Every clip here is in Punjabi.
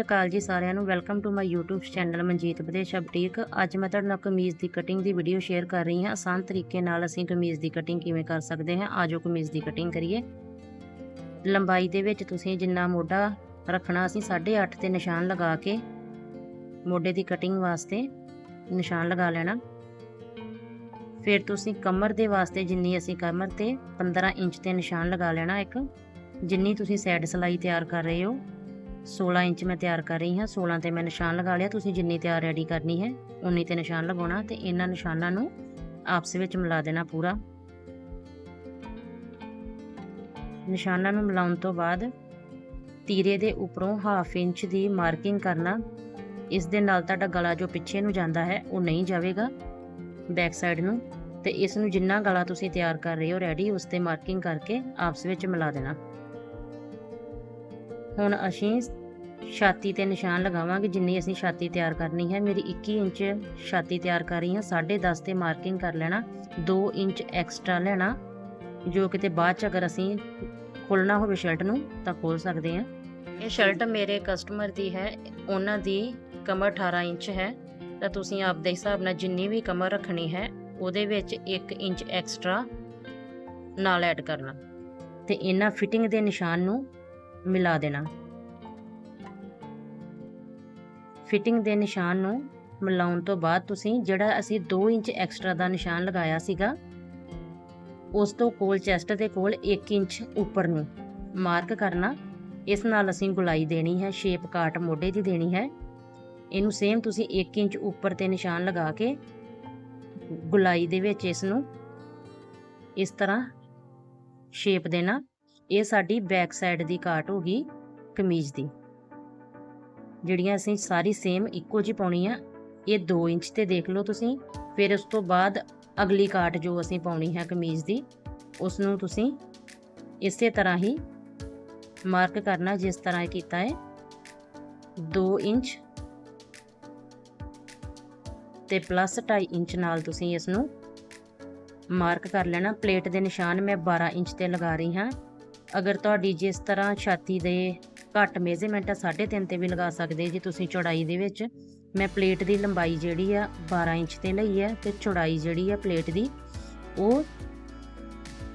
ਸ਼੍ਰੀ ਅਕਾਲ ਜੀ ਸਾਰਿਆਂ ਨੂੰ। Welcome to my YouTube channel Manjeet Videsha boutique ਅੱਜ ਮੈਂ ਤੁਹਾਡੇ ਨਾਲ ਕਮੀਜ਼ ਦੀ ਕਟਿੰਗ ਦੀ ਵੀਡੀਓ ਸ਼ੇਅਰ ਕਰ ਰਹੀ ਹਾਂ। ਆਸਾਨ ਤਰੀਕੇ ਨਾਲ ਅਸੀਂ ਕਮੀਜ਼ ਦੀ ਕਟਿੰਗ ਕਿਵੇਂ ਕਰ ਸਕਦੇ ਹਾਂ? ਆਜੋ ਕਮੀਜ਼ ਦੀ ਕਟਿੰਗ ਕਰੀਏ। ਲੰਬਾਈ ਦੇ ਵਿੱਚ ਤੁਸੀਂ ਜਿੰਨਾ ਮੋਢਾ ਰੱਖਣਾ, ਅਸੀਂ 8.5 ਤੇ ਨਿਸ਼ਾਨ ਲਗਾ ਕੇ ਮੋਢੇ ਦੀ ਕਟਿੰਗ ਵਾਸਤੇ ਨਿਸ਼ਾਨ ਲਗਾ ਲੈਣਾ। ਫਿਰ ਤੁਸੀਂ ਕਮਰ ਦੇ ਵਾਸਤੇ ਜਿੰਨੀ ਅਸੀਂ ਕਮਰ ਤੇ 15 ਇੰਚ ਤੇ ਨਿਸ਼ਾਨ ਲਗਾ ਲੈਣਾ ਇੱਕ, ਜਿੰਨੀ ਤੁਸੀਂ ਸਾਈਡ ਸਲਾਈ ਤਿਆਰ ਕਰ ਰਹੇ ਹੋ। 16 ਇੰਚ ਮੈਂ ਤਿਆਰ ਕਰ ਰਹੀ ਹਾਂ 16 ਤੇ ਮੈਂ ਨਿਸ਼ਾਨ ਲਗਾ ਲਿਆ। ਤੁਸੀਂ ਜਿੰਨੀ ਤਿਆਰ ਰੈਡੀ ਕਰਨੀ ਹੈ, ਉਨੀ ਤੇ ਨਿਸ਼ਾਨ ਲਗਾਉਣਾ ਤੇ ਇਹਨਾਂ ਨਿਸ਼ਾਨਾਂ ਨੂੰ ਆਪਸ ਵਿੱਚ ਮਿਲਾ ਦੇਣਾ ਪੂਰਾ। ਨਿਸ਼ਾਨਾਂ ਨੂੰ ਮਿਲਾਉਣ ਤੋਂ ਬਾਅਦ ਤੀਰੇ ਦੇ ਉੱਪਰੋਂ ਹਾਫ ਇੰਚ ਦੀ ਮਾਰਕਿੰਗ ਕਰਨਾ। ਇਸ ਦੇ ਨਾਲ ਤੁਹਾਡਾ ਗਲਾ ਜੋ ਪਿੱਛੇ ਨੂੰ ਜਾਂਦਾ ਹੈ, ਉਹ ਨਹੀਂ ਜਾਵੇਗਾ ਬੈਕ ਸਾਈਡ ਨੂੰ ਤੇ ਇਸ ਨੂੰ ਜਿੰਨਾ ਗਲਾ ਤੁਸੀਂ ਤਿਆਰ ਕਰ ਰਹੇ ਹੋ ਰੈਡੀ ਉਸ ਤੇ ਮਾਰਕਿੰਗ ਕਰਕੇ ਆਪਸ ਵਿੱਚ ਮਿਲਾ ਦੇਣਾ। ਹੁਣ ਅਸੀਂ ਛਾਤੀ ਤੇ ਨਿਸ਼ਾਨ ਲਗਾਵਾਂਗੇ, ਜਿੰਨੀ ਅਸੀਂ ਛਾਤੀ ਤਿਆਰ ਕਰਨੀ ਹੈ। ਮੇਰੀ 21 ਇੰਚ ਛਾਤੀ ਤਿਆਰ ਕਰ ਰਹੀ ਹਾਂ 10.5 ਤੇ ਮਾਰਕਿੰਗ ਕਰ ਲੈਣਾ 2 ਇੰਚ ਐਕਸਟਰਾ ਲੈਣਾ, ਜੋ ਕਿਤੇ ਬਾਅਦ ਚ ਅਗਰ ਅਸੀਂ ਖੋਲਣਾ ਹੋਵੇ ਸ਼ਰਟ ਨੂੰ, ਤਾਂ ਖੋਲ ਸਕਦੇ ਹਾਂ। ਇਹ ਸ਼ਰਟ ਮੇਰੇ ਕਸਟਮਰ ਦੀ ਹੈ, ਉਹਨਾਂ ਦੀ ਕਮਰ 18 ਇੰਚ ਹੈ। ਤਾਂ ਤੁਸੀਂ ਆਪ ਦੇ ਹਿਸਾਬ ਨਾਲ ਜਿੰਨੀ ਵੀ ਕਮਰ ਰੱਖਣੀ ਹੈ, ਉਹਦੇ ਵਿੱਚ 1 ਇੰਚ ਐਕਸਟਰਾ ਨਾਲ ਐਡ ਕਰਨਾ। ਤੇ ਇਹਨਾਂ ਫਿਟਿੰਗ ਦੇ ਨਿਸ਼ਾਨ ਨੂੰ ਮਿਲਾ ਦੇਣਾ। ਫਿਟਿੰਗ ਦੇ ਨਿਸ਼ਾਨ ਨੂੰ ਮਿਲਾਉਣ ਤੋਂ ਬਾਅਦ ਤੁਸੀਂ ਜਿਹੜਾ ਅਸੀਂ 2 ਇੰਚ ਐਕਸਟਰਾ ਦਾ ਨਿਸ਼ਾਨ ਲਗਾਇਆ ਸੀਗਾ, ਉਸ ਤੋਂ ਕੋਲ ਚੈਸਟ ਦੇ ਕੋਲ 1 ਇੰਚ ਉੱਪਰ ਨੂੰ ਮਾਰਕ ਕਰਨਾ। ਇਸ ਨਾਲ ਅਸੀਂ ਗੁਲਾਈ ਦੇਣੀ ਹੈ ਸ਼ੇਪ ਕਾਟ ਮੋਢੇ ਦੀ ਦੇਣੀ ਹੈ। ਇਹਨੂੰ ਸੇਮ ਤੁਸੀਂ 1 ਇੰਚ ਉੱਪਰ ਤੇ ਨਿਸ਼ਾਨ ਲਗਾ ਕੇ ਗੁਲਾਈ ਦੇ ਵਿੱਚ ਇਸ ਨੂੰ ਇਸ ਤਰ੍ਹਾਂ ਸ਼ੇਪ ਦੇਣਾ। ਇਹ ਸਾਡੀ ਬੈਕ ਸਾਈਡ ਦੀ ਕਾਟ ਹੋ ਗਈ ਕਮੀਜ਼ ਦੀ। ਜਿਹੜੀਆਂ ਅਸੀਂ ਸਾਰੀ ਸੇਮ ਇੱਕੋ ਜਿਹੀ ਪਾਉਣੀ ਆ, ਇਹ 2 ਇੰਚ ਤੇ ਦੇਖ ਲਓ ਤੁਸੀਂ। ਫਿਰ ਉਸ ਤੋਂ ਬਾਅਦ ਅਗਲੀ ਕਾਟ ਜੋ ਅਸੀਂ ਪਾਉਣੀ ਹੈ ਕਮੀਜ਼ ਦੀ ਉਸ ਨੂੰ ਤੁਸੀਂ ਇਸੇ ਤਰ੍ਹਾਂ ਹੀ ਮਾਰਕ ਕਰਨਾ ਜਿਸ ਤਰ੍ਹਾਂ ਕੀਤਾ ਹੈ। 2 ਇੰਚ ਤੇ ਪਲੱਸ 2.5 ਇੰਚ ਨਾਲ ਤੁਸੀਂ ਇਸ ਨੂੰ ਮਾਰਕ ਕਰ ਲੈਣਾ। ਪਲੇਟ ਦੇ ਨਿਸ਼ਾਨ ਮੈਂ 12 ਇੰਚ ਤੇ ਲਗਾ ਰਹੀ ਹਾਂ। ਅਗਰ ਤੁਹਾਡੀ ਜਿਸ ਤਰ੍ਹਾਂ ਛਾਤੀ ਦੇ ਘੱਟ ਮੇਜ਼ਰਮੈਂਟ ਆ 3.5 ਤੇ ਵੀ ਲਗਾ ਸਕਦੇ ਜੇ ਤੁਸੀਂ ਚੌੜਾਈ ਦੇ ਵਿੱਚ। ਮੈਂ ਪਲੇਟ ਦੀ ਲੰਬਾਈ ਜਿਹੜੀ ਆ 12 ਇੰਚ ਤੇ ਲਈ ਹੈ ਤੇ ਚੌੜਾਈ ਜਿਹੜੀ ਆ ਪਲੇਟ ਦੀ, ਉਹ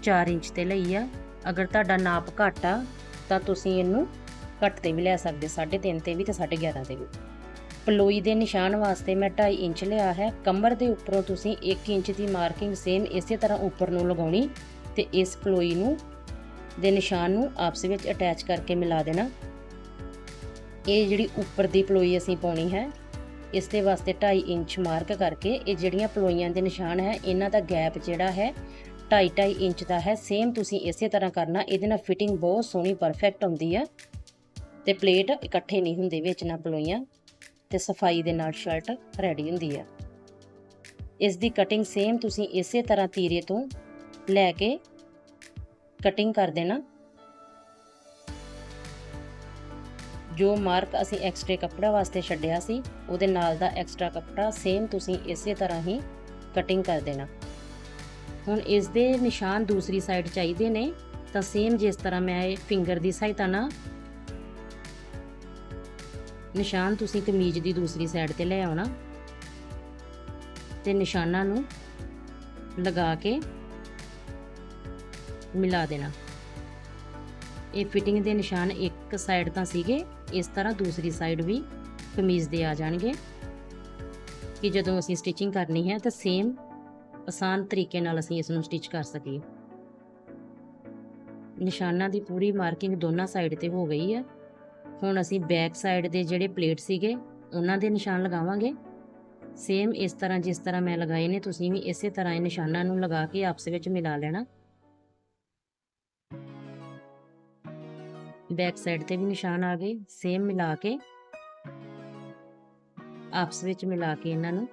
4 ਇੰਚ ਤੇ ਲਈ ਆ। ਅਗਰ ਤੁਹਾਡਾ ਨਾਪ ਘੱਟ ਆ, ਤਾਂ ਤੁਸੀਂ ਇਹਨੂੰ ਘੱਟ ਤੇ ਵੀ ਲੈ ਸਕਦੇ 3.5 ਤੇ ਵੀ ਤੇ 11.5 ਤੇ ਵੀ। ਪਲੋਈ ਦੇ ਨਿਸ਼ਾਨ ਵਾਸਤੇ ਮੈਂ 2.5 ਇੰਚ ਲਿਆ ਹੈ। ਕਮਰ ਦੇ ਉੱਪਰੋਂ ਤੁਸੀਂ 1 ਇੰਚ ਦੀ ਮਾਰਕਿੰਗ ਸੇਮ ਇਸੇ ਤਰ੍ਹਾਂ ਉੱਪਰ ਨੂੰ ਲਗਾਉਣੀ ਤੇ ਇਸ ਪਲੋਈ ਨੂੰ ਦੇ ਨਿਸ਼ਾਨ ਨੂੰ ਆਪਸ ਵਿੱਚ ਅਟੈਚ ਕਰਕੇ ਮਿਲਾ ਦੇਣਾ। ਇਹ ਜਿਹੜੀ ਉੱਪਰ ਦੀ ਪਲੋਈ ਅਸੀਂ ਪਾਉਣੀ ਹੈ, ਇਸ ਦੇ ਵਾਸਤੇ 2.5 ਇੰਚ ਮਾਰਕ ਕਰਕੇ ਇਹ ਜਿਹੜੀਆਂ ਪਲੋਈਆਂ ਦੇ ਨਿਸ਼ਾਨ ਹੈ, ਇਹਨਾਂ ਦਾ ਗੈਪ ਜਿਹੜਾ ਹੈ 2.5 ਇੰਚ ਦਾ ਹੈ। ਸੇਮ ਤੁਸੀਂ ਇਸੇ ਤਰ੍ਹਾਂ ਕਰਨਾ, ਇਹਦੇ ਨਾਲ ਫਿਟਿੰਗ ਬਹੁਤ ਸੋਹਣੀ ਪਰਫੈਕਟ ਹੁੰਦੀ ਆ ਤੇ ਪਲੇਟ ਇਕੱਠੇ ਨਹੀਂ ਹੁੰਦੇ ਵਿੱਚ ਨਾ ਪਲੋਈਆਂ, ਤੇ ਸਫ਼ਾਈ ਦੇ ਨਾਲ ਸ਼ਰਟ ਰੈਡੀ ਹੁੰਦੀ ਆ ਇਸ ਦੀ ਕਟਿੰਗ ਸੇਮ ਤੁਸੀਂ ਇਸੇ ਤਰ੍ਹਾਂ ਤੀਰੇ ਤੋਂ ਲੈ ਕੇ ਕਟਿੰਗ ਕਰ ਦੇਣਾ। ਜੋ ਮਾਰਕ ਅਸੀਂ ਐਕਸਟਰਾ ਕੱਪੜਾ ਵਾਸਤੇ ਛੱਡਿਆ ਸੀ, ਉਹਦੇ ਨਾਲ ਦਾ ਐਕਸਟਰਾ ਕੱਪੜਾ ਸੇਮ ਤੁਸੀਂ ਇਸੇ ਤਰ੍ਹਾਂ ਹੀ ਕਟਿੰਗ ਕਰ ਦੇਣਾ। ਹੁਣ ਇਸ ਦੇ ਨਿਸ਼ਾਨ ਦੂਸਰੀ ਸਾਈਡ ਚਾਹੀਦੇ ਨੇ, ਤਾਂ ਸੇਮ ਜਿਸ ਤਰ੍ਹਾਂ ਮੈਂ ਇਹ ਫਿੰਗਰ ਦੀ ਸਹਾਇਤਾ ਨਾਲ ਨਿਸ਼ਾਨ ਤੁਸੀਂ ਕਮੀਜ਼ ਦੀ ਦੂਸਰੀ ਸਾਈਡ ਤੇ ਲੈ ਆਉਣਾ ਤੇ ਨਿਸ਼ਾਨਾਂ ਨੂੰ ਲਗਾ ਕੇ ਮਿਲਾ ਦੇਣਾ। ਇਹ ਫਿਟਿੰਗ ਦੇ ਨਿਸ਼ਾਨ ਇੱਕ ਸਾਈਡ ਤਾਂ ਸੀਗੇ, ਇਸ ਤਰ੍ਹਾਂ ਦੂਸਰੀ ਸਾਈਡ ਵੀ ਕਮੀਜ਼ ਦੇ ਆ ਜਾਣਗੇ। ਕਿ ਜਦੋਂ ਅਸੀਂ ਸਟਿਚਿੰਗ ਕਰਨੀ ਹੈ ਤਾਂ ਸੇਮ ਆਸਾਨ ਤਰੀਕੇ ਨਾਲ ਅਸੀਂ ਇਸ ਨੂੰ ਸਟਿਚ ਕਰ ਸਕੀਏ। ਨਿਸ਼ਾਨਾਂ ਦੀ ਪੂਰੀ ਮਾਰਕਿੰਗ ਦੋਨਾਂ ਸਾਈਡ ਤੇ ਹੋ ਗਈ ਹੈ। ਹੁਣ ਅਸੀਂ ਬੈਕ ਸਾਈਡ ਦੇ ਜਿਹੜੇ ਪਲੇਟ ਸੀਗੇ, ਉਹਨਾਂ ਦੇ ਨਿਸ਼ਾਨ ਲਗਾਵਾਂਗੇ। ਸੇਮ ਇਸ ਤਰ੍ਹਾਂ ਜਿਸ ਤਰ੍ਹਾਂ ਮੈਂ ਲਗਾਏ ਨੇ, ਤੁਸੀਂ ਵੀ ਇਸੇ ਤਰ੍ਹਾਂ ਇਹ ਨਿਸ਼ਾਨਾਂ ਨੂੰ ਲਗਾ ਕੇ ਆਪਸ ਵਿੱਚ ਮਿਲਾ ਲੈਣਾ। ਬੈਕ ਸਾਈਡ ਤੇ ਵੀ ਨਿਸ਼ਾਨ ਆ ਗਏ ਸੇਮ ਮਿਲਾ ਕੇ। ਆਪਸ ਵਿੱਚ ਮਿਲਾ ਕੇ ਇਹਨਾਂ ਨੂੰ।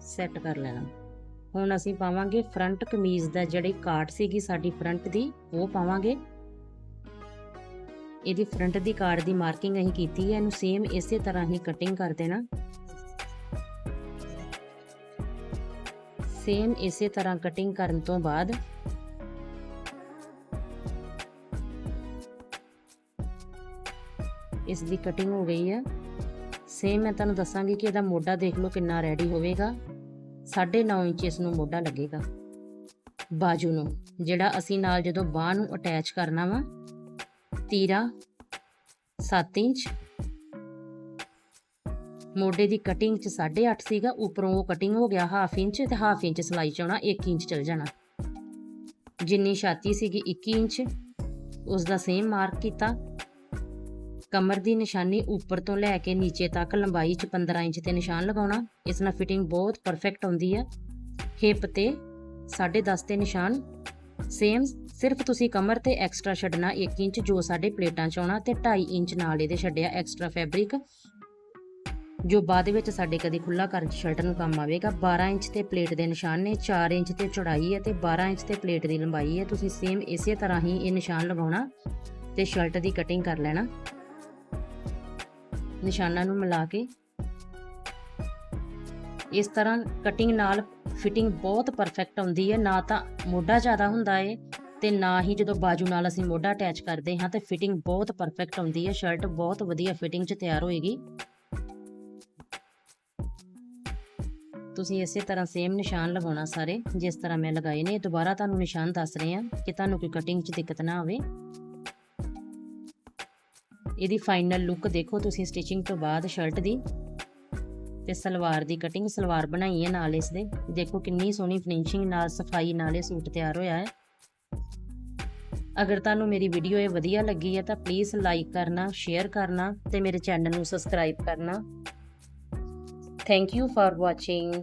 ਸੈੱਟ ਕਰ ਲੈਣਾ। ਹੁਣ ਅਸੀਂ ਪਾਵਾਂਗੇ ਫਰੰਟ ਕਮੀਜ਼ ਦਾ ਜਿਹੜੀ ਕਾਟ ਸੀਗੀ ਸਾਡੀ ਫਰੰਟ ਦੀ, ਉਹ ਪਾਵਾਂਗੇ। ਇਹਦੀ ਫਰੰਟ ਦੀ ਕਾਟ ਦੀ ਮਾਰਕਿੰਗ ਅਸੀਂ ਕੀਤੀ ਹੈ, ਇਹਨੂੰ ਸੇਮ ਇਸੇ ਤਰ੍ਹਾਂ ਹੀ ਕਟਿੰਗ ਕਰ ਦੇਣਾ। ਸੇਮ ਇਸੇ ਤਰ੍ਹਾਂ ਕਟਿੰਗ ਕਰਨ ਤੋਂ ਬਾਅਦ ਇਸ ਦੀ ਕਟਿੰਗ ਹੋ ਗਈ ਹੈ ਸੇਮ ਮੈਂ ਤੁਹਾਨੂੰ ਦੱਸਾਂਗੀ ਕਿ ਇਹਦਾ ਮੋਢਾ ਦੇਖ ਲਓ ਕਿੰਨਾ ਰੈਡੀ ਹੋਵੇਗਾ। 9.5 ਇੰਚ ਇਸ ਨੂੰ ਮੋਢਾ ਲੱਗੇਗਾ। ਬਾਜੂ ਨੂੰ, ਜਿਹੜਾ ਅਸੀਂ ਨਾਲ ਜਦੋਂ ਬਾਹ ਨੂੰ ਅਟੈਚ ਕਰਨਾ ਵਾ, ਤੀਰਾ 7 ਇੰਚ। ਮੋਢੇ ਦੀ ਕਟਿੰਗ ਚ 8.5 ਸੀਗਾ, ਉੱਪਰੋਂ ਉਹ ਕਟਿੰਗ ਹੋ ਗਿਆ ਹਾਫ ਇੰਚ ਤੇ ਹਾਫ ਇੰਚ ਸਲਾਈ ਚ ਆਉਣਾ 1 ਇੰਚ ਚਲ ਜਾਣਾ। ਜਿੰਨੀ ਛਾਤੀ ਸੀਗੀ 21 ਇੰਚ ਉਸ ਦਾ ਸੇਮ ਮਾਰਕ ਕੀਤਾ। ਕਮਰ ਦੀ ਨਿਸ਼ਾਨੀ ਉੱਪਰ ਤੋਂ ਲੈ ਕੇ ਨੀਚੇ ਤੱਕ ਲੰਬਾਈ ਚ 15 ਇੰਚ ਤੇ ਨਿਸ਼ਾਨ ਲਗਾਉਣਾ, ਇਸ ਨਾਲ ਫਿਟਿੰਗ ਬਹੁਤ ਪਰਫੈਕਟ ਆਉਂਦੀ ਹੈ। ਹਿਪ ਤੇ 10.5 ਤੇ ਨਿਸ਼ਾਨ ਸੇਮ ਸਿਰਫ ਤੁਸੀਂ ਕਮਰ ਤੇ ਐਕਸਟਰਾ ਛੱਡਣਾ 1 ਇੰਚ ਜੋ ਸਾਡੇ ਪਲੇਟਾਂ ਚ ਆਉਣਾ ਤੇ 2.5 ਇੰਚ ਨਾਲ ਇਹਦੇ ਛੱਡਿਆ ਐਕਸਟਰਾ ਫੈਬਰਿਕ ਜੋ ਬਾਅਦ ਵਿੱਚ ਸਾਡੇ ਕਦੇ ਖੁੱਲਾ ਕਰ ਸ਼ਰਟ ਨੂੰ ਕੰਮ ਆਵੇਗਾ। 12 ਇੰਚ ਤੇ ਪਲੇਟ ਦੇ ਨਿਸ਼ਾਨ ਨੇ 4 ਇੰਚ ਤੇ ਚੌੜਾਈ ਹੈ ਤੇ 12 ਇੰਚ ਤੇ ਪਲੇਟ ਦੀ ਲੰਬਾਈ ਹੈ। ਤੁਸੀਂ ਸੇਮ ਇਸੇ ਤਰ੍ਹਾਂ ਹੀ ਇਹ ਨਿਸ਼ਾਨ ਲਗਾਉਣਾ ਤੇ ਸ਼ਰਟ ਦੀ ਕਟਿੰਗ ਕਰ ਲੈਣਾ। ਨਿਸ਼ਾਨਾਂ ਨੂੰ ਮਿਲਾ ਕੇ। ਇਸ ਤਰ੍ਹਾਂ ਕਟਿੰਗ ਨਾਲ ਫਿਟਿੰਗ ਬਹੁਤ ਪਰਫੈਕਟ ਆਉਂਦੀ ਹੈ। ਨਾ ਤਾਂ ਮੋਢਾ ਜ਼ਿਆਦਾ ਹੁੰਦਾ ਹੈ ਤੇ ਨਾ ਹੀ ਜਦੋਂ ਬਾਜੂ ਨਾਲ ਅਸੀਂ ਮੋਢਾ ਅਟੈਚ ਕਰਦੇ ਹਾਂ ਤੇ ਫਿਟਿੰਗ ਬਹੁਤ ਪਰਫੈਕਟ ਆਉਂਦੀ ਹੈ। ਸ਼ਰਟ ਬਹੁਤ ਵਧੀਆ ਫਿਟਿੰਗ 'ਚ ਤਿਆਰ ਹੋਏਗੀ। ਤੁਸੀਂ ਇਸੇ ਤਰ੍ਹਾਂ ਸੇਮ ਨਿਸ਼ਾਨ ਲਗਾਉਣਾ ਸਾਰੇ, ਜਿਸ ਤਰ੍ਹਾਂ ਮੈਂ ਲਗਾਏ ਨੇ। ਦੁਬਾਰਾ ਤੁਹਾਨੂੰ ਨਿਸ਼ਾਨ ਦੱਸ ਰਹੇ ਹਾਂ ਕਿ ਤੁਹਾਨੂੰ ਕੋਈ ਕਟਿੰਗ 'ਚ ਦਿੱਕਤ ਨਾ ਆਵੇ। ਇਹਦੀ ਫਾਈਨਲ ਲੁੱਕ ਦੇਖੋ ਤੁਸੀਂ ਸਟਿਚਿੰਗ ਤੋਂ ਬਾਅਦ ਸ਼ਰਟ ਦੀ ਤੇ ਸਲਵਾਰ ਦੀ ਕਟਿੰਗ ਸਲਵਾਰ ਬਣਾਈ ਹੈ ਨਾਲ ਇਸ ਦੇ ਦੇਖੋ ਕਿੰਨੀ ਸੋਹਣੀ ਫਿਨਿਸ਼ਿੰਗ ਨਾਲ, ਸਫ਼ਾਈ ਨਾਲ ਇਹ ਸੂਟ ਤਿਆਰ ਹੋਇਆ ਹੈ। ਅਗਰ ਤੁਹਾਨੂੰ ਮੇਰੀ ਵੀਡੀਓ ਇਹ ਵਧੀਆ ਲੱਗੀ ਹੈ ਤਾਂ ਪਲੀਜ਼ ਲਾਈਕ ਕਰਨਾ ਸ਼ੇਅਰ ਕਰਨਾ ਤੇ ਮੇਰੇ ਚੈਨਲ ਨੂੰ ਸਬਸਕ੍ਰਾਈਬ ਕਰਨਾ। Thank you for watching